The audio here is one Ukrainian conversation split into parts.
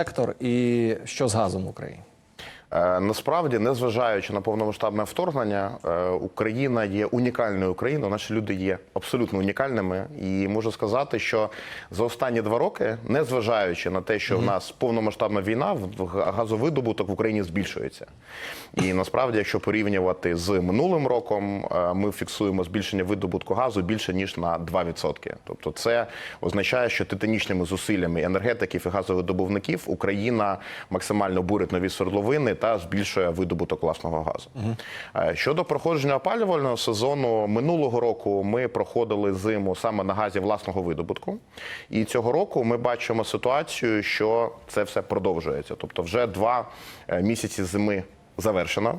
сектор і що з газом в Україні? Е, Насправді, незважаючи на повномасштабне вторгнення, е, Україна є унікальною Україною. Наші люди є абсолютно унікальними. І можу сказати, що за останні два роки, незважаючи на те, що в нас повномасштабна війна, газовидобуток в Україні збільшується. І насправді, якщо порівнювати з минулим роком, е, ми фіксуємо збільшення видобутку газу більше ніж на 2%. Тобто, це означає, що титанічними зусиллями енергетиків і газовидобувників Україна максимально бурить нові свердловини та збільшує видобуток власного газу. Е, Щодо проходження опалювального сезону, минулого року ми проходили зиму саме на газі власного видобутку. І цього року ми бачимо ситуацію, що це все продовжується. Тобто, вже два е, місяці зими. Завершено.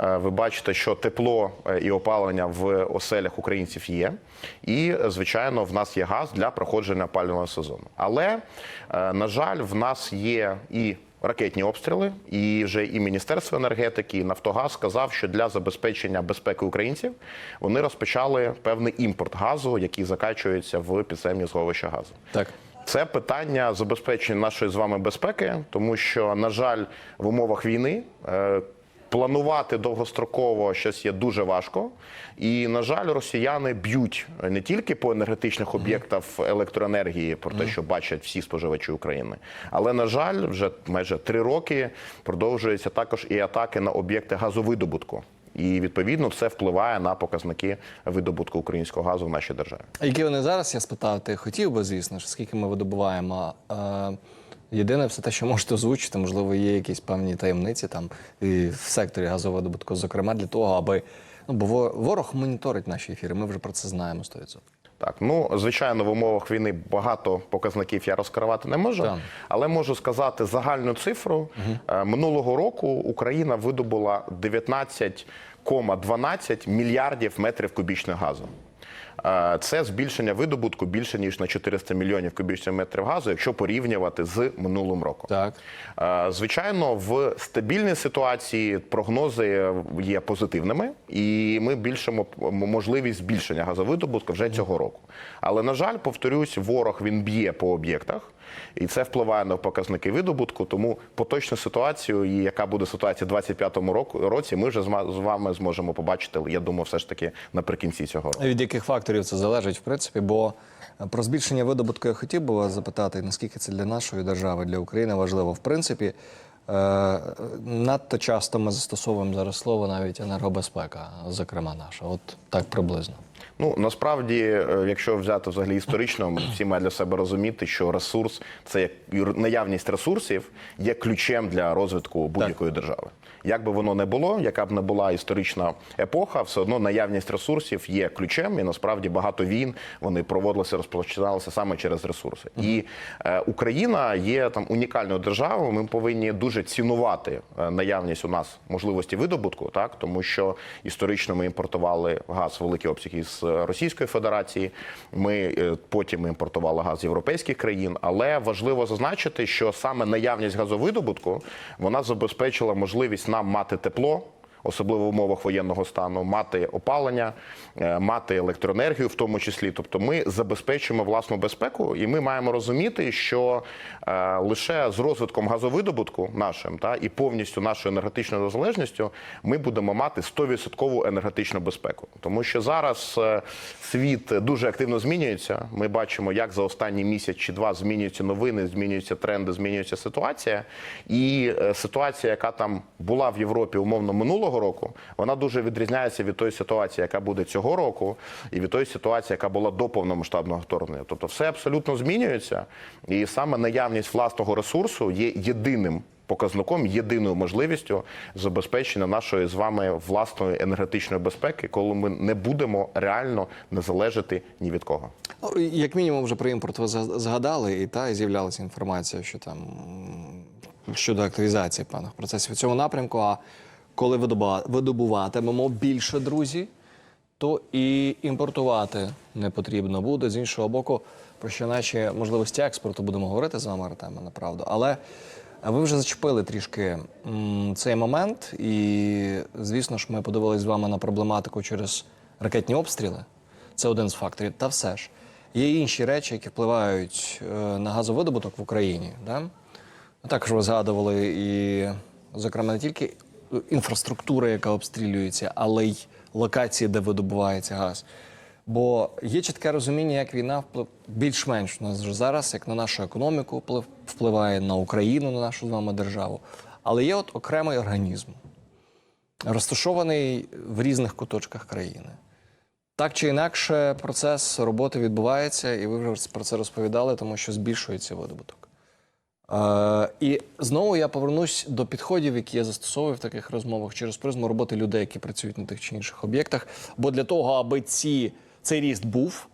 Е, Ви бачите, що тепло і опалення в оселях українців є. І, звичайно, в нас є газ для проходження опалювального сезону. Але, на жаль, в нас є і ракетні обстріли, і вже і Міністерство енергетики, і Нафтогаз сказав, що для забезпечення безпеки українців вони розпочали певний імпорт газу, який закачується в підземні зговища газу. Так. Це питання забезпечення нашої з вами безпеки, тому що, на жаль, в умовах війни е, планувати довгостроково щось є дуже важко. І, на жаль, росіяни б'ють не тільки по енергетичних об'єктах електроенергії, про те, що бачать всі споживачі України, але, на жаль, вже майже три роки продовжуються також і атаки на об'єкти газовидобутку. І відповідно це впливає на показники видобутку українського газу в нашій державі. А які вони зараз, я спитав, ти хотів би, звісно ж, скільки ми видобуваємо. Е, єдине, все те, що можете озвучити, можливо, є якісь певні таємниці там і в секторі газовидобутку, зокрема для того, аби ну бо ворог моніторить наші ефіри. Ми вже про це знаємо 100%. Так, ну звичайно, в умовах віни багато показників я розкривати не можу, Так. але можу сказати загальну цифру. Е, Минулого року Україна видобула 19,12 мільярдів метрів кубічних газу. Е, Це збільшення видобутку більше ніж на 400 мільйонів кубічних метрів газу, якщо порівнювати з минулим роком. Так. Е, Звичайно, в стабільній ситуації прогнози є позитивними, і ми більшимо можливість збільшення газовидобутку вже цього року. Але на жаль, повторюсь, ворог він б'є по об'єктах. І це впливає на показники видобутку. Тому поточну ситуацію, і яка буде ситуація в 25-му року році, ми вже з вами зможемо побачити. Я думаю, все ж таки наприкінці цього року. Від яких факторів це залежить, в принципі, бо е, про збільшення видобутку я хотів би вас запитати, наскільки це для нашої держави, для України важливо. В принципі, е, надто часто ми застосовуємо зараз слово навіть енергобезпека, зокрема наша. От так приблизно. Ну насправді, е, якщо взяти взагалі історично, всі мають для себе розуміти, що ресурс це як наявність ресурсів є ключем для розвитку будь-якої держави. Як би воно не було, яка б не була історична епоха, все одно наявність ресурсів є ключем, і насправді багато війн вони проводилися, розпочиналися саме через ресурси. І е, Україна є там унікальною державою. Ми повинні дуже цінувати е, наявність у нас можливості видобутку, так тому що історично ми імпортували газ великі обсяги з Російської Федерації. Ми е, потім імпортували газ з європейських країн. Але важливо зазначити, що саме наявність газовидобутку вона забезпечила можливість нам мати тепло. Особливо в умовах воєнного стану, мати опалення, е, мати електроенергію, в тому числі. Тобто, ми забезпечуємо власну безпеку, і ми маємо розуміти, що е, лише з розвитком газовидобутку нашим та і повністю нашою енергетичною незалежністю ми будемо мати 100% енергетичну безпеку. Тому що зараз е, світ дуже активно змінюється. Ми бачимо, як за останній місяць чи два змінюються новини, змінюються тренди, змінюється ситуація. І ситуація, яка там була в Європі умовно минулого року, вона дуже відрізняється від тої ситуації, яка буде цього року, і від тої ситуації, яка була до повномасштабного вторгнення. Тобто, все абсолютно змінюється, і саме наявність власного ресурсу є єдиним. Показником єдиною можливістю забезпечення нашої з вами власної енергетичної безпеки, коли ми не будемо реально не залежати ні від кого. Ну, як мінімум, вже про імпорт ви зга- згадали, і та і з'являлася інформація, що там щодо активізації певних процесів у цьому напрямку. А коли видобуватимемо більше друзі, то і імпортувати не потрібно буде. З іншого боку, про що наші можливості експорту будемо говорити з вами, Артеме, направду. Але ви вже зачепили трішки цей момент, і звісно ж, ми подивилися з вами на проблематику через ракетні обстріли. Це один з факторів. Та все ж є інші речі, які впливають е, на газовидобуток в Україні. Да? Також ви згадували і, зокрема, не тільки інфраструктура, яка обстрілюється, але й локації, де видобувається газ. Бо є чітке розуміння, як війна вплив більш-менш у нас вже зараз, як на нашу економіку вплив, впливає на Україну, на нашу з вами державу. Але є от окремий організм, розташований в різних куточках країни. Так чи інакше, процес роботи відбувається, і ви вже про це розповідали, тому що збільшується видобуток. Е, і знову я повернусь до підходів, які я застосовую в таких розмовах через призму роботи людей, які працюють на тих чи інших об'єктах. Бо для того, аби ці, цей ріст був,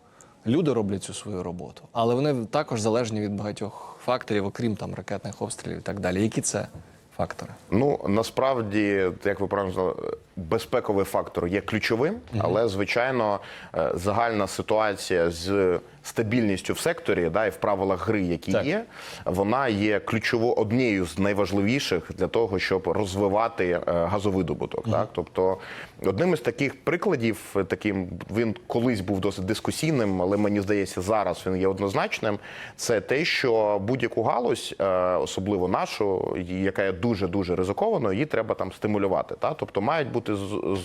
люди роблять цю свою роботу. Але вони також залежні від багатьох факторів, окрім там ракетних обстрілів і так далі. Які це фактори? Ну насправді, як ви правильно сказали, безпековий фактор є ключовим, але звичайно е, загальна ситуація з стабільністю в секторі, да, і в правилах гри, які Так. є, вона є ключово однією з найважливіших для того, щоб розвивати е, газовидобуток. Так, тобто одним із таких прикладів, таким він колись був досить дискусійним, але мені здається, зараз він є однозначним. Це те, що будь-яку галузь, е, особливо нашу, яка є дуже дуже ризикованою, її треба там стимулювати. Та? Тобто мають бути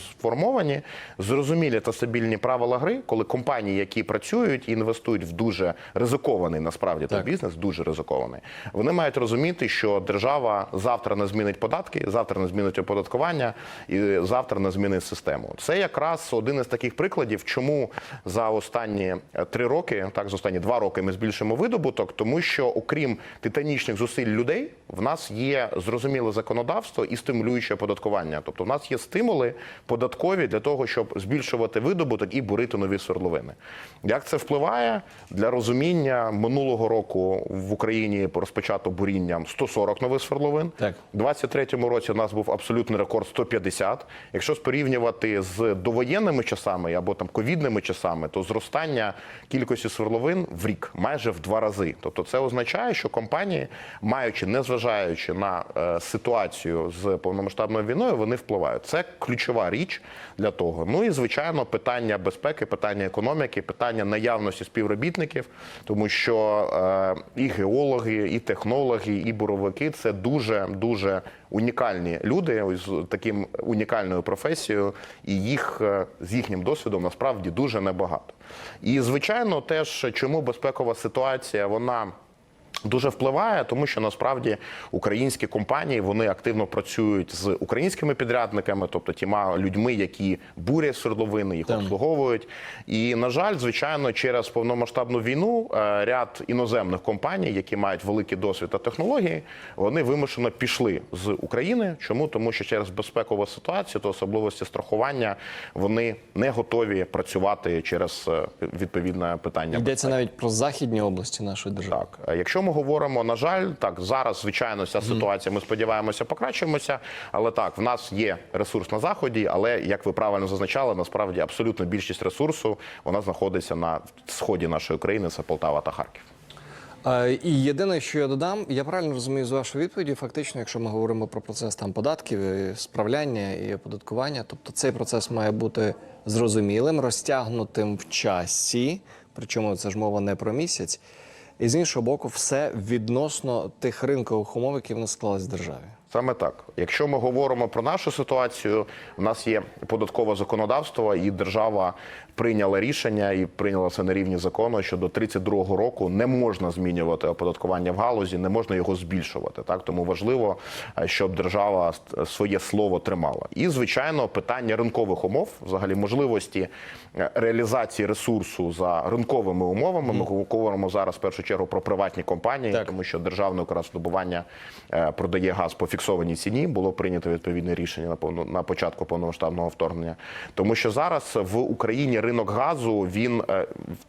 сформовані зрозумілі та стабільні правила гри, коли компанії, які працюють і інвестують в дуже ризикований насправді та Так. бізнес, дуже ризикований. Вони мають розуміти, що держава завтра не змінить податки, завтра не змінить оподаткування і завтра не змінить систему. Це якраз один із таких прикладів, чому за останні е, три роки, так за останні два роки, ми збільшимо видобуток, тому що окрім титанічних зусиль людей, в нас є зрозуміле законодавство і стимулююче оподаткування. Тобто, в нас є стимули податкові для того, щоб збільшувати видобуток і бурити нові свердловини. Як це впливає для розуміння минулого року в Україні розпочато бурінням 140 нових свердловин. Так. У 23-му році у нас був абсолютний рекорд 150. Якщо порівнювати з довоєнними часами або там ковідними часами, то зростання кількості свердловин в рік майже в два рази. Тобто це означає, що компанії, маючи, незважаючи на е, ситуацію з повномасштабною війною, вони впливають. Це ключова річ для того. Ну і звичайно, питання безпеки, питання економіки, питання наявності співробітників, тому що е, і геологи, і технологи, і буровики це дуже дуже унікальні люди з таким унікальною професією, і їх е, з їхнім досвідом насправді дуже небагато. І звичайно, теж чому безпекова ситуація вона. Дуже впливає, тому що насправді українські компанії вони активно працюють з українськими підрядниками, тобто тіма людьми, які бурять свердловини, їх Так. обслуговують. І на жаль, звичайно, через повномасштабну війну е, ряд іноземних компаній, які мають великий досвід та технології, вони вимушено пішли з України. Чому тому, що через безпекову ситуацію та особливості страхування вони не готові працювати через е, відповідне питання. Йдеться навіть про західні області нашої держави. Так, якщо ми говоримо, на жаль, так зараз, звичайно, ця ситуація, ми сподіваємося, покращимося. Але так, в нас є ресурс на заході, але як ви правильно зазначали, насправді абсолютно більшість ресурсу вона знаходиться на сході нашої країни, це Полтава та Харків. І єдине, що я додам, я правильно розумію з вашої відповіді, фактично, якщо ми говоримо про процес там податків, і справляння і оподаткування, тобто цей процес має бути зрозумілим, розтягнутим в часі, причому це ж мова не про місяць. І з іншого боку, все відносно тих ринкових умов, які в нас склались в державі. Саме так. Якщо ми говоримо про нашу ситуацію, в нас є податкове законодавство, і держава прийняла рішення і прийняла це на рівні закону, що до 32-го року не можна змінювати оподаткування в галузі, не можна його збільшувати. Так тому важливо, е, щоб держава своє слово тримала. І звичайно, питання ринкових умов, взагалі можливості е, реалізації ресурсу за ринковими умовами. Ми говоримо зараз в першу чергу про приватні компанії, Так. тому що державне якраз е, продає газ по фіксованій ціні. Було прийнято відповідне рішення на повно- на початку повномасштабного вторгнення. Тому що зараз в Україні ринок газу він е,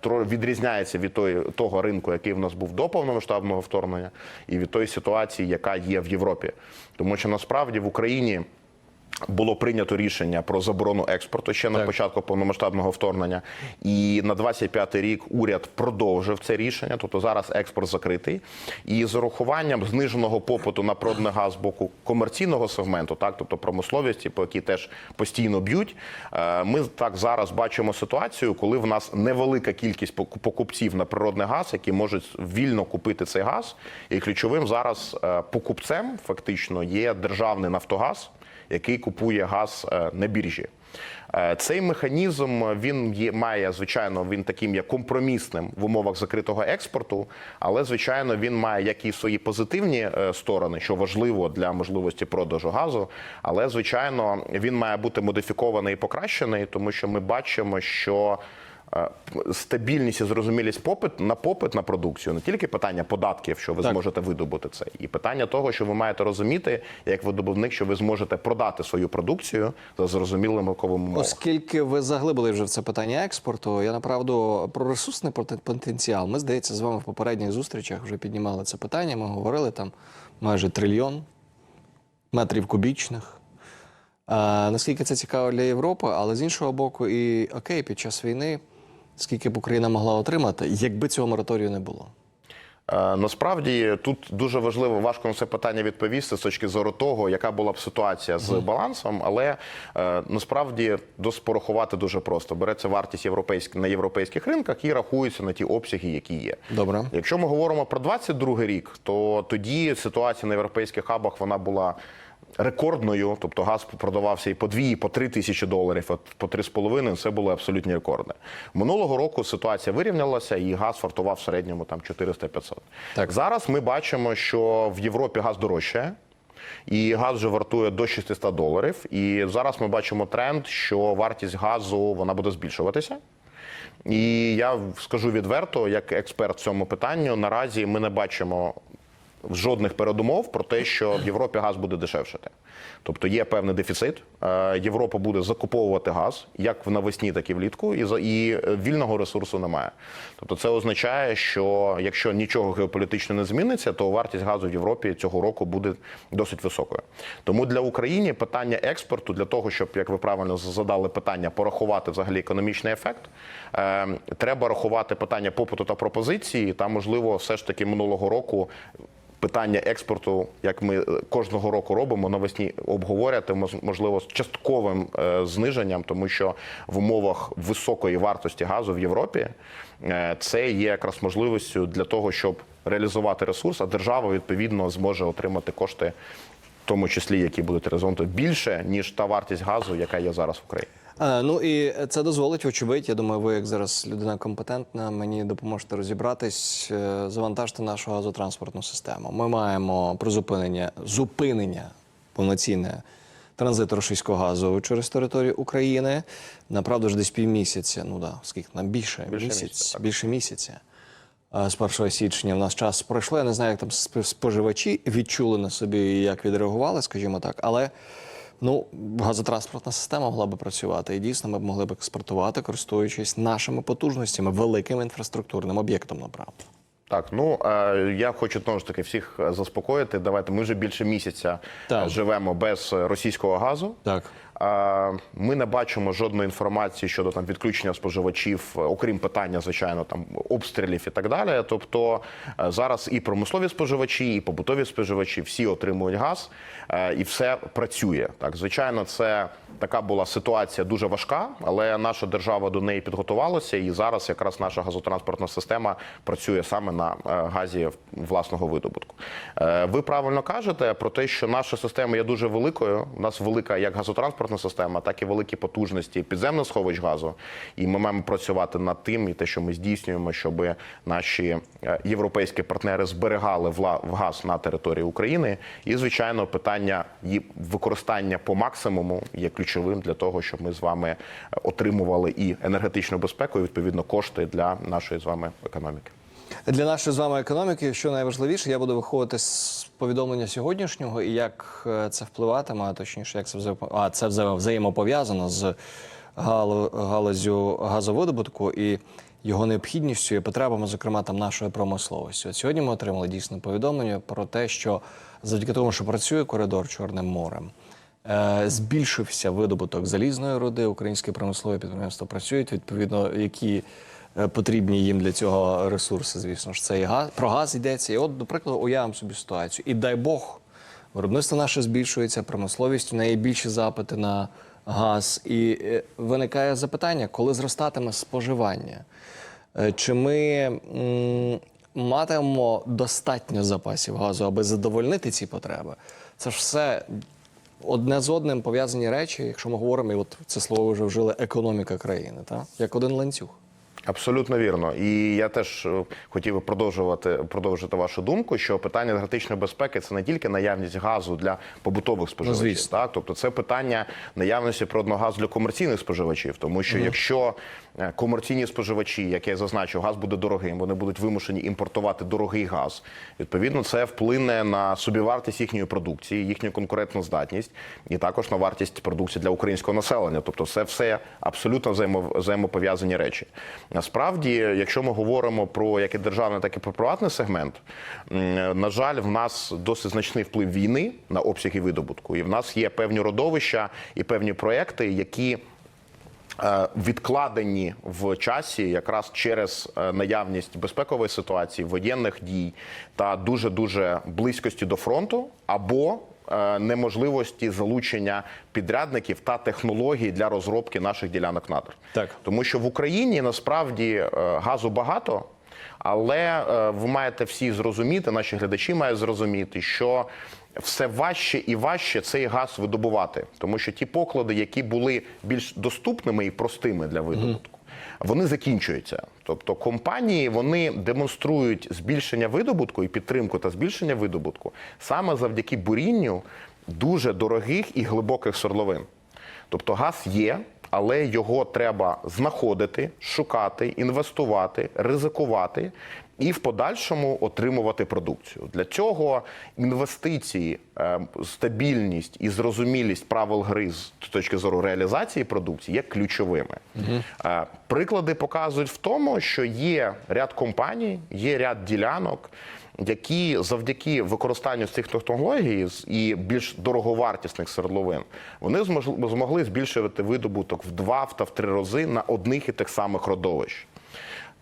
відрізняється від той, того ринку, який в нас був до повномасштабного вторгнення, і від тої ситуації, яка є в Європі. Тому що насправді в Україні. Було прийнято рішення про заборону експорту ще на Так. початку повномасштабного вторгнення, і на 25-й рік уряд продовжив це рішення. Тобто зараз експорт закритий. І з урахуванням зниженого попиту на природний газ з боку комерційного сегменту, так тобто промисловості, по якій теж постійно б'ють. е, Ми так зараз бачимо ситуацію, коли в нас невелика кількість покупців на природний газ, які можуть вільно купити цей газ. І ключовим зараз е, покупцем фактично є державний Нафтогаз який купує газ е, на біржі. Е, Цей механізм він є, має звичайно він таким є компромісним в умовах закритого експорту, але звичайно він має як і свої позитивні е, сторони, що важливо для можливості продажу газу. Але звичайно він має бути модифікований і покращений, тому що ми бачимо, що е, стабільність і зрозумілість попит на попит на продукцію не тільки питання податків, що ви Так. зможете видобути це, і питання того, що ви маєте розуміти, як видобувник, що ви зможете продати свою продукцію за зрозумілими умовами. умовами. Оскільки ви заглибили вже в це питання експорту, я направду про ресурсний поте- потенціал. Ми, здається, з вами в попередніх зустрічах вже піднімали це питання. Ми говорили там майже трильйон метрів кубічних. А, наскільки це цікаво для Європи, але з іншого боку, і окей, під час війни, скільки б Україна могла отримати, якби цього мораторію не було. Е, Насправді тут дуже важливо важко на це питання відповісти з точки зору того, яка була б ситуація з балансом, але е, насправді порахувати дуже просто. Береться вартість європейськ... на європейських ринках і рахується на ті обсяги, які є. Добре. Якщо ми говоримо про 22 рік, то тоді ситуація на європейських хабах вона була. Рекордною, тобто газ продавався і по 2, і по 3 тисячі доларів, а по 3,5 це було абсолютні рекорди. Минулого року ситуація вирівнялася, і газ фартував в середньому там 400-500. Так. Зараз ми бачимо, що в Європі газ дорожчає. І газ вже вартує до 600 доларів. І зараз ми бачимо тренд, що вартість газу вона буде збільшуватися. І я скажу відверто, як експерт в цьому питанню, наразі ми не бачимо жодних передумов про те, що в Європі газ буде дешевшати. Тобто є певний дефіцит. Е, Європа буде закуповувати газ як в навесні, так і влітку, і за- е, вільного ресурсу немає. Тобто, це означає, що якщо нічого геополітично не зміниться, то вартість газу в Європі цього року буде досить високою. Тому для України питання експорту для того, щоб як ви правильно задали питання, порахувати взагалі економічний ефект, е, треба рахувати питання попиту та пропозиції. Та можливо, все ж таки минулого року питання експорту, як ми е, кожного року робимо, навесні обговорювати мож- можливо з частковим е, зниженням, тому що в умовах високої вартості газу в Європі е, це є якраз можливістю для того, щоб реалізувати ресурс, а держава відповідно зможе отримати кошти, в тому числі які будуть реалізовані більше ніж та вартість газу, яка є зараз в Україні. Е, Ну і це дозволить, вочевидь. Я думаю, ви, як зараз людина компетентна, мені допоможете розібратись, е, завантажити нашу газотранспортну систему. Ми маємо призупинення, зупинення повноцінне транзиту російського газу через територію України. Направду ж десь півмісяця. Ну да, скільки нам більше, Більше місяць, місяця, більше місяця. Е, З 1 січня в нас час пройшло. Я не знаю, як там споживачі відчули на собі як відреагували, скажімо так. Але ну, газотранспортна система могла би працювати. І дійсно ми б могли б експортувати, користуючись нашими потужностями, великим інфраструктурним об'єктом, направду. Так, ну я хочу знову ж таки всіх заспокоїти. Давайте ми вже більше місяця Так. е, живемо без е, російського газу. Так. Ми не бачимо жодної інформації щодо там відключення споживачів, е, окрім питання, звичайно, там обстрілів і так далі. Тобто е, зараз і промислові споживачі, і побутові споживачі всі отримують газ, е, і все працює. Так, звичайно, це така була ситуація дуже важка, але наша держава до неї підготувалася, і зараз якраз наша газотранспортна система працює саме на е, газі власного видобутку. Е, Ви правильно кажете про те, що наша система є дуже великою. У нас велика як газотранспортна система, так і великі потужності підземних сховищ газу. І ми маємо працювати над тим, і те, що ми здійснюємо, щоб наші е, європейські партнери зберігали газ на території України. І звичайно, питання її використання по максимуму є ключовим для того, щоб ми з вами отримували і енергетичну безпеку, і відповідно кошти для нашої з вами економіки. Для нашої з вами економіки, що найважливіше, я буду виходити з повідомлення сьогоднішнього і як е, це впливатиме, а точніше, як це взаємо, а це вза- взаємопов'язано з гало- галузю газовидобутку і його необхідністю і потребами, зокрема там нашої промисловості. От сьогодні ми отримали дійсно повідомлення про те, що завдяки тому, що працює коридор Чорним морем. Е, збільшився видобуток залізної руди. Українські промислові підприємства працюють. Відповідно, які е, потрібні їм для цього ресурси, звісно ж, це і газ. Про газ йдеться. І от, до прикладу, уявимо собі ситуацію. І дай Бог, виробництво наше збільшується, промисловість у неї більші запити на газ. І е, виникає запитання, коли зростатиме споживання. Чи ми матимемо достатньо запасів газу, аби задовольнити ці потреби? Це ж все одне з одним пов'язані речі, якщо ми говоримо, і от це слово вже вжили економіка країни, так? як один ланцюг. Абсолютно вірно. І я теж е, хотів би продовжувати продовжити вашу думку, що питання енергетичної безпеки це не тільки наявність газу для побутових споживачів, звісно. так тобто це питання наявності природного газу для комерційних споживачів, тому що якщо е, комерційні споживачі, як я зазначив, газ буде дорогим, вони будуть вимушені імпортувати дорогий газ. Відповідно, це вплине на собівартість їхньої продукції, їхню конкурентну здатність і також на вартість продукції для українського населення. Тобто, це все абсолютно взаємо- взаємопов'язані речі. Насправді, якщо ми говоримо про як і державний, так і про приватний сегмент, на жаль, в нас досить значний вплив війни на обсяги видобутку, і в нас є певні родовища і певні проекти, які е, відкладені в часі якраз через е, наявність безпекової ситуації, воєнних дій та дуже дуже близькості до фронту або е, неможливості залучення підрядників та технологій для розробки наших ділянок надр. Так. Тому що в Україні насправді е, газу багато, але е, ви маєте всі зрозуміти, наші глядачі мають зрозуміти, що все важче і важче цей газ видобувати, тому що ті поклади, які були більш доступними і простими для видобутку. Вони закінчуються, тобто компанії вони демонструють збільшення видобутку і підтримку та збільшення видобутку саме завдяки бурінню дуже дорогих і глибоких свердловин. Тобто газ є, але його треба знаходити, шукати, інвестувати, ризикувати і в подальшому отримувати продукцію. Для цього інвестиції, е, стабільність і зрозумілість правил гри з точки зору реалізації продукції є ключовими. Е, Приклади показують в тому, що є ряд компаній, є ряд ділянок які завдяки використанню цих технологій і більш дороговартісних свердловин, вони змогли збільшувати видобуток в два та в три рази на одних і тих самих родовищ.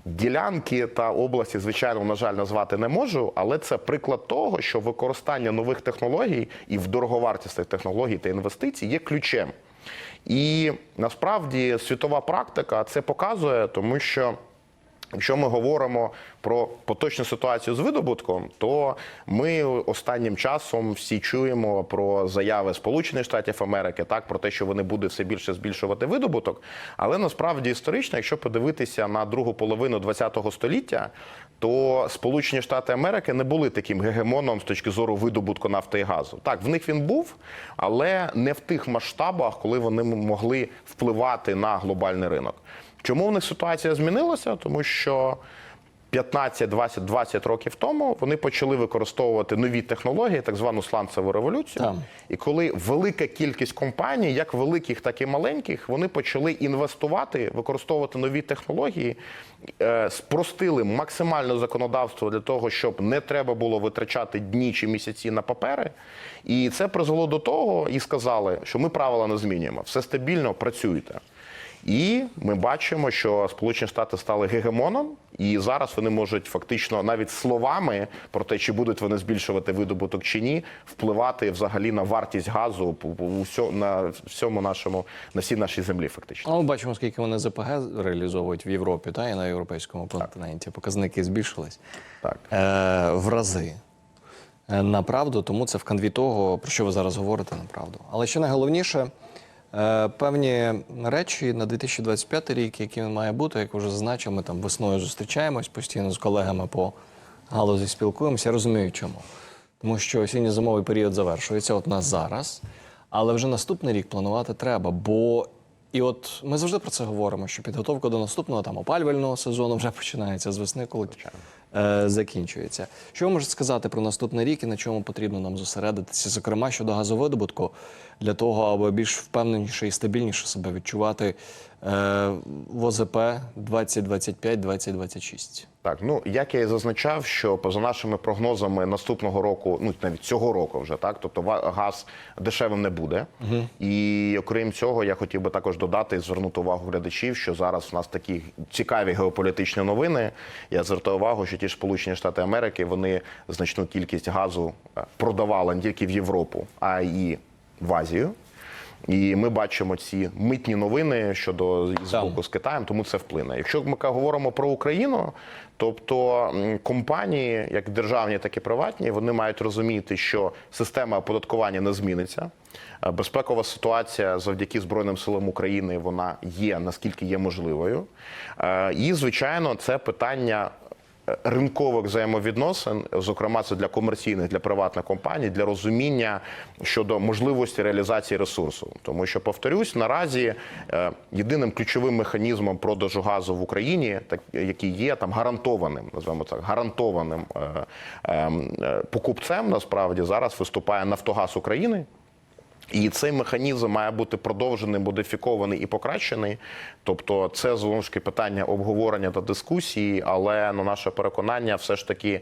Ділянки та області, звичайно, на жаль, назвати не можу, але це приклад того, що використання нових технологій і в дороговартісних технологій та інвестицій є ключем. І насправді світова практика це показує, тому що. Якщо ми говоримо про поточну ситуацію з видобутком, то ми останнім часом всі чуємо про заяви Сполучених Штатів Америки, так про те, що вони будуть все більше збільшувати видобуток. Але насправді історично, якщо подивитися на другу половину ХХ століття, то Сполучені Штати Америки не були таким гегемоном з точки зору видобутку нафти і газу. Так, в них він був, але не в тих масштабах, коли вони могли впливати на глобальний ринок. Чому в них ситуація змінилася? Тому що 15, 20, 20 років тому вони почали використовувати нові технології, так звану сланцеву революцію. Там. І коли велика кількість компаній, як великих, так і маленьких, вони почали інвестувати, використовувати нові технології, е, спростили максимально законодавство для того, щоб не треба було витрачати дні чи місяці на папери. І це призвело до того, і сказали, що ми правила не змінюємо, все стабільно, працюйте. І ми бачимо, що Сполучені Штати стали гегемоном, і зараз вони можуть фактично навіть словами про те, чи будуть вони збільшувати видобуток чи ні, впливати взагалі на вартість газу на всьому нашому на всій нашій землі. Фактично, А ми бачимо, скільки вони ЗПГ реалізовують в Європі та і на європейському континенті. Показники збільшились так. е, в рази. Е, Направду, тому це в канві того, про що ви зараз говорите, направду. Але ще найголовніше, певні речі на 2025 рік, які він має бути, як вже зазначив, ми там весною зустрічаємось постійно з колегами по галузі спілкуємося. Я розумію, чому. Тому що осінньо-зимовий період завершується, от у нас зараз. Але вже наступний рік планувати треба, бо і от ми завжди про це говоримо, що підготовка до наступного там опалювального сезону вже починається з весни, коли е, закінчується. Що ви можете сказати про наступний рік і на чому потрібно нам зосередитися, зокрема щодо газовидобутку, для того, аби більш впевненіше і стабільніше себе відчувати е, в ОЗП 2025, 2026. Так, ну як я і зазначав, що поза нашими прогнозами наступного року, ну навіть цього року вже так, тобто газ дешевим не буде. І окрім цього, я хотів би також додати і звернути увагу глядачів, що зараз у нас такі цікаві геополітичні новини. Я звертаю увагу, що ті ж Сполучені Штати Америки вони значну кількість газу е, продавали не тільки в Європу, а й в Азію. І ми бачимо ці митні новини щодо з боку з Китаєм, тому це вплине. Якщо ми говоримо про Україну, тобто компанії, як державні, так і приватні, вони мають розуміти, що система оподаткування не зміниться. Е, Безпекова ситуація завдяки Збройним силам України вона є наскільки є можливою. Е, І звичайно, це питання ринкових взаємовідносин, зокрема, це для комерційних, для приватних компаній, для розуміння щодо можливості реалізації ресурсу. Тому що, повторюсь, наразі е, єдиним ключовим механізмом продажу газу в Україні, так який є там гарантованим, називаємо так, гарантованим е, е, е, покупцем, насправді зараз виступає Нафтогаз України. І цей механізм має бути продовжений, модифікований і покращений. Тобто, це знову ж таки питання обговорення та дискусії, але на наше переконання, все ж таки.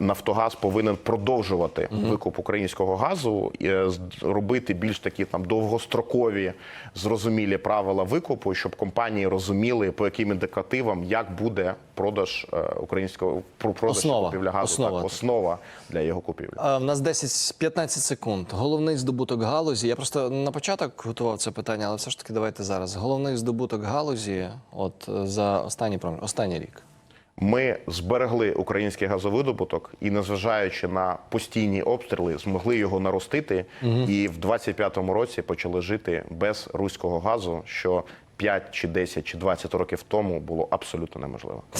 Нафтогаз повинен продовжувати викуп українського газу, е, робити більш такі там довгострокові, зрозумілі правила викупу, щоб компанії розуміли, по яким індикативам як буде продаж е, українського про- продаж Основа. купівля газу. Основа. Так, основа для його купівлі. А, в нас 10-15 секунд. Головний здобуток галузі. Я просто на початок готував це питання, але все ж таки давайте зараз. Головний здобуток галузі, от е, за останній останній рік. Ми зберегли український газовидобуток і, незважаючи на постійні обстріли, змогли його наростити. І в 25-му році почали жити без руського газу, що 5 чи 10 чи 20 років тому було абсолютно неможливо.